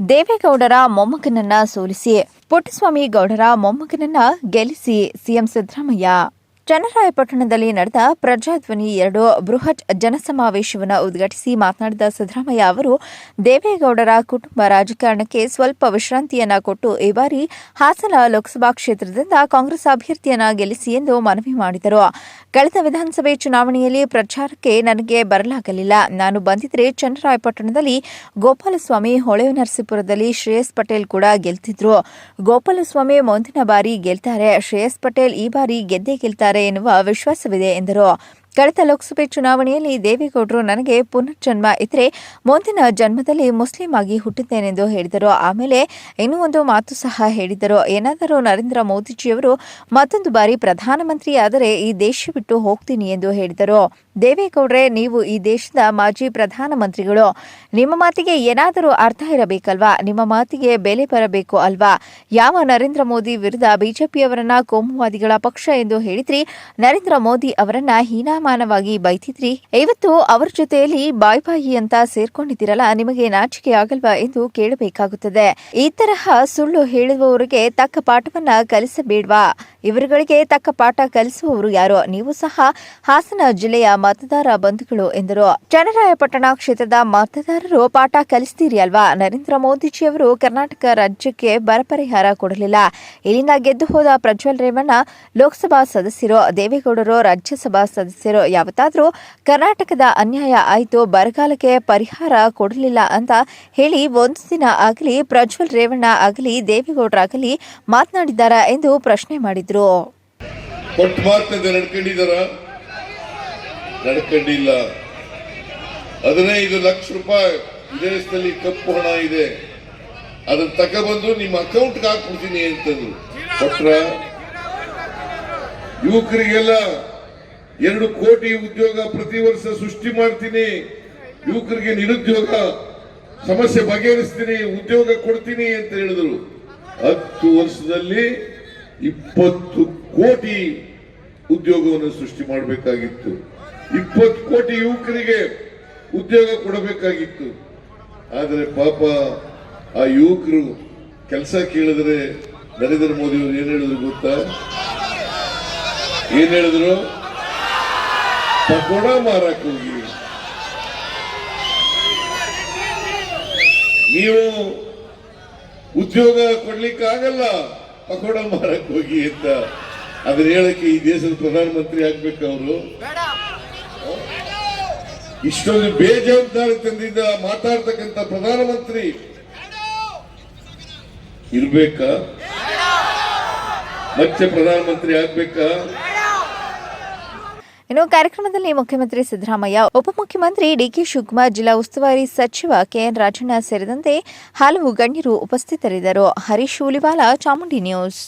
ದೇವೇಗೌಡರ ಮೊಮ್ಮಗನನ್ನ ಸೋಲಿಸಿ ಪುಟ್ಟಸ್ವಾಮಿ ಗೌಡರ ಮೊಮ್ಮಗನನ್ನ ಗೆಲ್ಲಿಸಿ ಸಿಎಂ ಸಿದ್ದರಾಮಯ್ಯ ಚನ್ನರಾಯಪಟ್ಟಣದಲ್ಲಿ ನಡೆದ ಪ್ರಜಾಧ್ವನಿ ಎರಡು ಬೃಹತ್ ಜನಸಮಾವೇಶವನ್ನು ಉದ್ಘಾಟಿಸಿ ಮಾತನಾಡಿದ ಸಿದ್ದರಾಮಯ್ಯ ಅವರು, ದೇವೇಗೌಡರ ಕುಟುಂಬ ರಾಜಕಾರಣಕ್ಕೆ ಸ್ವಲ್ಪ ವಿಶ್ರಾಂತಿಯನ್ನ ಕೊಟ್ಟು ಈ ಬಾರಿ ಹಾಸನ ಲೋಕಸಭಾ ಕ್ಷೇತ್ರದಿಂದ ಕಾಂಗ್ರೆಸ್ ಅಭ್ಯರ್ಥಿಯನ್ನ ಗೆಲ್ಲಿಸಿ ಎಂದು ಮನವಿ ಮಾಡಿದರು. ಕಳೆದ ವಿಧಾನಸಭೆ ಚುನಾವಣೆಯಲ್ಲಿ ಪ್ರಚಾರಕ್ಕೆ ನನಗೆ ಬರಲಾಗಲಿಲ್ಲ. ನಾನು ಬಂದಿದ್ರೆ ಚನ್ನರಾಯಪಟ್ಟಣದಲ್ಲಿ ಗೋಪಾಲಸ್ವಾಮಿ ಹೊಳೆನರಸೀಪುರದಲ್ಲಿ ಶ್ರೇಯಸ್ ಪಟೇಲ್ ಕೂಡ ಗೆಲ್ತಿದ್ರು. ಗೋಪಾಲಸ್ವಾಮಿ ಮುಂದಿನ ಬಾರಿ ಗೆಲ್ತಾರೆ. ಶ್ರೇಯಸ್ ಪಟೇಲ್ ಈ ಬಾರಿ ಗೆದ್ದೇ ಗೆಲ್ತಾರೆ. ಎನ್ನುವ ವಿಶ್ವಾಸವಿದೆ ಎಂದರು. ಕಳೆದ ಲೋಕಸಭೆ ಚುನಾವಣೆಯಲ್ಲಿ ದೇವೇಗೌಡರು ನನಗೆ ಪುನರ್ಜನ್ಮ ಇದ್ರೆ ಮುಂದಿನ ಜನ್ಮದಲ್ಲಿ ಮುಸ್ಲಿಂ ಆಗಿ ಹುಟ್ಟಿದ್ದೇನೆಂದು ಹೇಳಿದರು. ಆಮೇಲೆ ಇನ್ನೂ ಒಂದು ಮಾತು ಸಹ ಹೇಳಿದರು. ಏನಾದರೂ ನರೇಂದ್ರ ಮೋದಿಜಿಯವರು ಮತ್ತೊಂದು ಬಾರಿ ಪ್ರಧಾನಮಂತ್ರಿ ಆದರೆ ಈ ದೇಶ ಬಿಟ್ಟು ಹೋಗ್ತೀನಿ ಎಂದು ಹೇಳಿದರು. ದೇವೇಗೌಡ್ರೆ, ನೀವು ಈ ದೇಶದ ಮಾಜಿ ಪ್ರಧಾನಮಂತ್ರಿಗಳು. ನಿಮ್ಮ ಮಾತಿಗೆ ಏನಾದರೂ ಅರ್ಥ ಇರಬೇಕಲ್ವಾ? ನಿಮ್ಮ ಮಾತಿಗೆ ಬೆಲೆ ಬರಬೇಕು ಅಲ್ವಾ? ಯಾವ ನರೇಂದ್ರ ಮೋದಿ ವಿರುದ್ಧ ಬಿಜೆಪಿಯವರನ್ನ ಕೋಮುವಾದಿಗಳ ಪಕ್ಷ ಎಂದು ಹೇಳಿದ್ರಿ. ನರೇಂದ್ರ ಮೋದಿ ಅವರನ್ನ ಹೀನಾಮಾನವಾಗಿ ಬೈತಿದ್ರಿ? ಇವತ್ತು ಅವರ ಜೊತೆಯಲ್ಲಿ ಬಾಯ್ ಬಾಯಿ ಅಂತ ಸೇರ್ಕೊಂಡಿದ್ದೀರಲ್ಲ, ನಿಮಗೆ ನಾಚಿಕೆ ಆಗಲ್ವಾ ಎಂದು ಕೇಳಬೇಕಾಗುತ್ತದೆ. ಈ ತರಹ ಸುಳ್ಳು ಹೇಳುವವರಿಗೆ ತಕ್ಕ ಪಾಠವನ್ನ ಕಲಿಸಬೇಡ್ವಾ? ಇವರುಗಳಿಗೆ ತಕ್ಕ ಪಾಠ ಕಲಿಸುವವರು ಯಾರು, ನೀವು ಸಹ ಹಾಸನ ಜಿಲ್ಲೆಯ ಮತದಾರ ಬಂಧುಗಳು ಎಂದರು. ಚನ್ನರಾಯಪಟ್ಟಣ ಕ್ಷೇತ್ರದ ಮತದಾರರು ಪಾಠ ಕಲಿಸ್ತೀರಿ ಅಲ್ವಾ? ನರೇಂದ್ರ ಮೋದಿಜಿಯವರು ಕರ್ನಾಟಕ ರಾಜ್ಯಕ್ಕೆ ಬರ ಪರಿಹಾರ ಕೊಡಲಿಲ್ಲ. ಇಲ್ಲಿಂದ ಗೆದ್ದು ಹೋದ ಪ್ರಜ್ವಲ್ ರೇವಣ್ಣ ಲೋಕಸಭಾ ಸದಸ್ಯರು, ದೇವೇಗೌಡರು ರಾಜ್ಯಸಭಾ ಸದಸ್ಯರು, ಯಾವತ್ತಾದರೂ ಕರ್ನಾಟಕದ ಅನ್ಯಾಯ ಆಯಿತು, ಬರಗಾಲಕ್ಕೆ ಪರಿಹಾರ ಕೊಡಲಿಲ್ಲ ಅಂತ ಹೇಳಿ ಒಂದು ದಿನ ಆಗಲಿ ಪ್ರಜ್ವಲ್ ರೇವಣ್ಣ ಆಗಲಿ, ದೇವೇಗೌಡರಾಗಲಿ ಮಾತನಾಡಿದ್ದಾರಾ ಎಂದು ಪ್ರಶ್ನೆ ಮಾಡಿದ್ರು. ಕೊಟ್ಟ ಮಾತಂತ ನಡ್ಕೊಂಡಿದಾರ ನಡ್ಕೊಂಡಿಲ್ಲ. ಹದಿನೈದು ಲಕ್ಷ ರೂಪಾಯಿ ವಿದೇಶದಲ್ಲಿ ಕಪ್ಪು ಹಣ ಇದೆ. ಅದನ್ನ ತಗೊಬಂದು ನಿಮ್ಮ ಅಕೌಂಟ್ಗೆ ಹಾಕ್ಬಿಡ್ತೀನಿ ಅಂತಂದ್ರು. ಕೊಟ್ರ? ಯುವಕರಿಗೆಲ್ಲ ಎರಡು ಕೋಟಿ ಉದ್ಯೋಗ ಪ್ರತಿ ವರ್ಷ ಸೃಷ್ಟಿ ಮಾಡ್ತೀನಿ. ಯುವಕರಿಗೆ ನಿರುದ್ಯೋಗ ಸಮಸ್ಯೆ ಬಗೆಹರಿಸ್ತೀನಿ, ಉದ್ಯೋಗ ಕೊಡ್ತೀನಿ ಅಂತ ಹೇಳಿದ್ರು. ಹತ್ತು ವರ್ಷದಲ್ಲಿ ಇಪ್ಪತ್ತು ಕೋಟಿ ಉದ್ಯೋಗವನ್ನು ಸೃಷ್ಟಿ ಮಾಡಬೇಕಾಗಿತ್ತು. ಇಪ್ಪತ್ತು ಕೋಟಿ ಯುವಕರಿಗೆ ಉದ್ಯೋಗ ಕೊಡಬೇಕಾಗಿತ್ತು. ಆದರೆ ಪಾಪ ಆ ಯುವಕರು ಕೆಲಸ ಕೇಳಿದ್ರೆ ನರೇಂದ್ರ ಮೋದಿ ಅವರು ಏನ್ ಹೇಳಿದ್ರು ಗೊತ್ತಾ? ಏನ್ ಹೇಳಿದ್ರು? ಪಕೋಡ ಮಾರಕ್ ಹೋಗಿ. ನೀವು ಉದ್ಯೋಗ ಕೊಡ್ಲಿಕ್ಕೆ ಆಗಲ್ಲ ಪಕೋಡ ಮಾರಕ್ ಹೋಗಿ ಅಂತ ಅದನ್ನ ಹೇಳಕ್ಕೆ ಈ ದೇಶದ ಪ್ರಧಾನಮಂತ್ರಿ ಆಗ್ಬೇಕು ಅವರು. ಇಷ್ಟೊಂದು ಬೇಜವಾಬ್ದಾರಿ ತಂದಿದ್ದ, ಮಾತಾಡ್ತಕ್ಕಂಥ ಪ್ರಧಾನಮಂತ್ರಿ. ಇರ್ಬೇಕಾ? ಮತ್ತೆ ಪ್ರಧಾನಮಂತ್ರಿ ಆಗ್ಬೇಕಾ? ಇನ್ನು ಕಾರ್ಯಕ್ರಮದಲ್ಲಿ ಮುಖ್ಯಮಂತ್ರಿ ಸಿದ್ದರಾಮಯ್ಯ, ಉಪಮುಖ್ಯಮಂತ್ರಿ ಡಿಕೆ ಶಿವಕುಮಾರ್, ಜಿಲ್ಲಾ ಉಸ್ತುವಾರಿ ಸಚಿವ ಕೆಎನ್ ರಾಜಣ್ಣ ಸೇರಿದಂತೆ ಹಲವು ಗಣ್ಯರು ಉಪಸ್ಥಿತರಿದ್ದರು. ಹರೀಶ್ ಉಲಿವಾಲ ಚಾಮುಂಡಿ ನ್ಯೂಸ್.